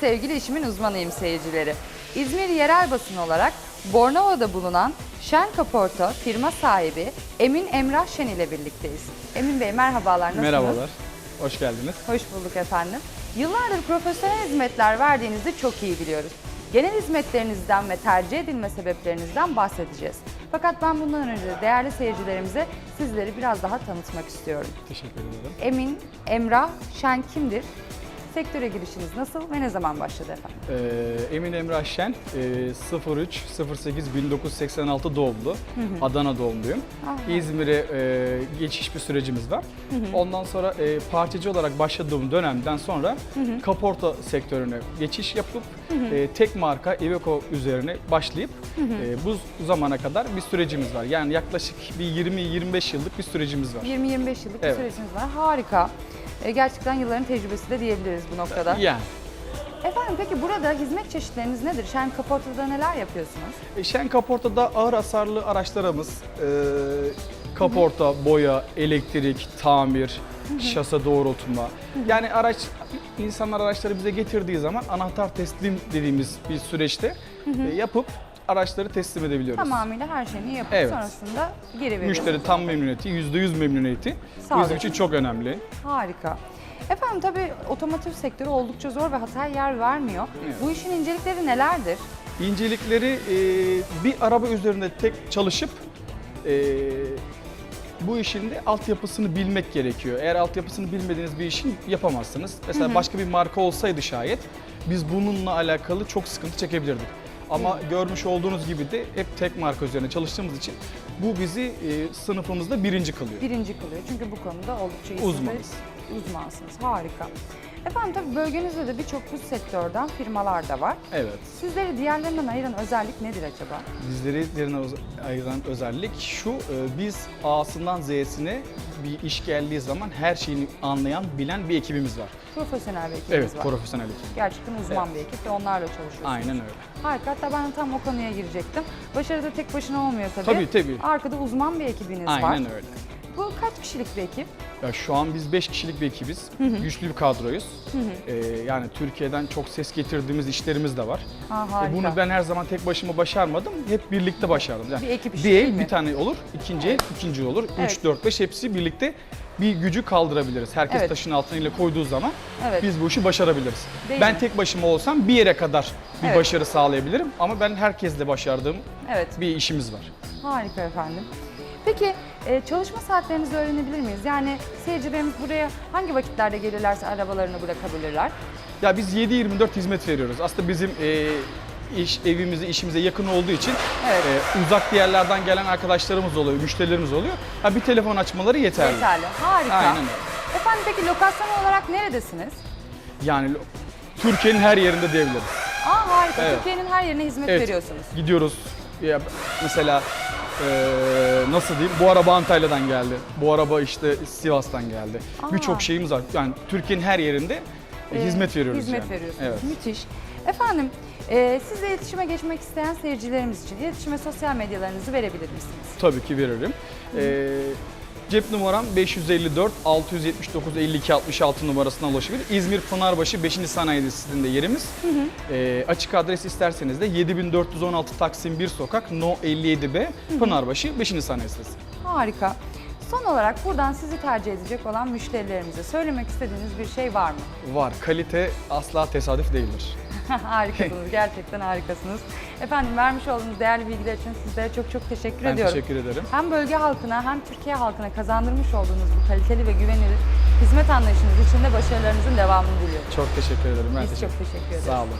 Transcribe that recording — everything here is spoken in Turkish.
sevgili işimin uzmanıyım seyircileri. İzmir yerel basın olarak Bornova'da bulunan Şen Kaporta firma sahibi Emin Emrah Şen ile birlikteyiz. Emin Bey merhabalar, nasılsınız? Merhabalar, hoş geldiniz. Hoş bulduk efendim. Yıllardır profesyonel hizmetler verdiğinizi çok iyi biliyoruz. Genel hizmetlerinizden ve tercih edilme sebeplerinizden bahsedeceğiz. Fakat ben bundan önce de değerli seyircilerimize sizleri biraz daha tanıtmak istiyorum. Teşekkür ederim. Emin, Emrah, Şen kimdir? Sektöre girişiniz nasıl ve ne zaman başladı efendim? Ee, Emin Emrah Şen, e, 03 08 1986 doğumlu, Adana doğumluyum. Aha. İzmir'e e, geçiş bir sürecimiz var. Ondan sonra e, partici olarak başladığım dönemden sonra kaporta sektörüne geçiş yapıp e, tek marka Iveco üzerine başlayıp e, bu zamana kadar bir sürecimiz var. Yani yaklaşık bir 20-25 yıllık bir sürecimiz var. 20-25 yıllık bir Evet. süreciniz var. Harika. E, gerçekten yılların tecrübesi de diyebiliriz bu noktada. Yani. Efendim peki burada hizmet çeşitleriniz nedir? Şen Kaporta'da neler yapıyorsunuz? E, Şen Kaporta'da ağır hasarlı araçlarımız, e, kaporta, boya, elektrik, tamir, şase doğrultma. Yani araç, insanlar araçları bize getirdiği zaman anahtar teslim dediğimiz bir süreçte e, yapıp araçları teslim edebiliyoruz. Tamamıyla her şeyini yapıp Evet. sonrasında geri veriyorsunuz. Müşteri tam memnuniyeti, %100 memnuniyeti Sağ bizim olun. için çok önemli. Harika. Efendim tabii otomotiv sektörü oldukça zor ve hataya yer vermiyor. Evet. Bu işin incelikleri nelerdir? İncelikleri e, bir araba üzerinde tek çalışıp e, bu işin de altyapısını bilmek gerekiyor. Eğer altyapısını bilmediğiniz bir işi yapamazsınız. Mesela başka bir marka olsaydı şayet biz bununla alakalı çok sıkıntı çekebilirdik. Ama görmüş olduğunuz gibi de hep tek marka üzerine çalıştığımız için bu bizi e, sınıfımızda birinci kılıyor. Birinci kılıyor çünkü bu konuda oldukça iyisiniz. Uzmanız. Uzmansınız. Harika. Efendim tabii bölgenizde de birçok bu sektörden firmalar da var. Evet. Sizleri diğerlerinden ayıran özellik nedir acaba? Bizleri diğerine öz- ayıran özellik şu, e, biz A'sından Z'sine bir iş geldiği zaman her şeyini anlayan, bilen bir ekibimiz var. Profesyonel bir ekibiniz Evet, var. profesyonel ekip. Gerçekten uzman bir ekip ve onlarla çalışıyorsunuz. Aynen öyle. Harika. Hatta ben tam o konuya girecektim. Başarıda tek başına olmuyor tabii. Tabii, tabii. Arkada uzman bir ekibiniz var. Aynen öyle. Bu kaç kişilik bir ekip? Ya şu an biz 5 kişilik bir ekibiz. Güçlü bir kadroyuz. Ee, yani Türkiye'den çok ses getirdiğimiz işlerimiz de var. Ha, E, harika. bunu ben her zaman tek başıma başarmadım. Hep birlikte başardım. Yani Bir ekip işi değil el mi? bir tane olur, ikinci el ikinci olur. Evet. 3, 4, 5 hepsi birlikte bir gücü kaldırabiliriz. Herkes Evet. taşın altına ile koyduğu zaman Evet. biz bu işi başarabiliriz. Değil ben mi? tek başıma olsam bir yere kadar bir Evet. başarı sağlayabilirim. Ama ben herkesle başardığım Evet. bir işimiz var. Harika efendim. Peki e, çalışma saatlerinizi öğrenebilir miyiz? Yani seyircilerimiz buraya hangi vakitlerde gelirlerse arabalarını bırakabilirler? Ya biz 7-24 hizmet veriyoruz. Aslında bizim e, iş evimize, işimize yakın olduğu için Evet. e, uzak yerlerden gelen arkadaşlarımız oluyor, müşterilerimiz oluyor. Ha, bir telefon açmaları yeterli. Yeterli. Harika. Aynen öyle. Efendim peki lokasyon olarak neredesiniz? Yani lo- Türkiye'nin her yerinde diyebiliriz. Aa harika. Evet. Türkiye'nin her yerine hizmet Evet. veriyorsunuz. Gidiyoruz. Ya, mesela nasıl diyeyim? Bu araba Antalya'dan geldi. Bu araba işte Sivas'tan geldi. Birçok şeyimiz var. Yani Türkiye'nin her yerinde e, Ee, hizmet veriyoruz Hizmet yani. veriyorsunuz. Evet. Müthiş. Efendim e, sizle iletişime geçmek isteyen seyircilerimiz için iletişime sosyal medyalarınızı verebilir misiniz? Tabii ki veririm. Ee, cep numaram 554 679 52 66 numarasına ulaşabilir. İzmir Pınarbaşı 5. Sanayi Sitesi'nde yerimiz. Ee, açık adres isterseniz de 7416 Taksim 1 Sokak No 57B Pınarbaşı 5. Sanayi Sitesi. Harika. Son olarak buradan sizi tercih edecek olan müşterilerimize söylemek istediğiniz bir şey var mı? Var. Kalite asla tesadüf değildir. harikasınız, gerçekten harikasınız. Efendim vermiş olduğunuz değerli bilgiler için sizlere çok çok teşekkür Ben ediyorum. teşekkür ederim. Hem bölge halkına hem Türkiye halkına kazandırmış olduğunuz bu kaliteli ve güvenilir hizmet anlayışınız için de başarılarınızın devamını diliyorum. Çok teşekkür ederim. Ben Biz teşekkür çok teşekkür ederiz. Sağ olun.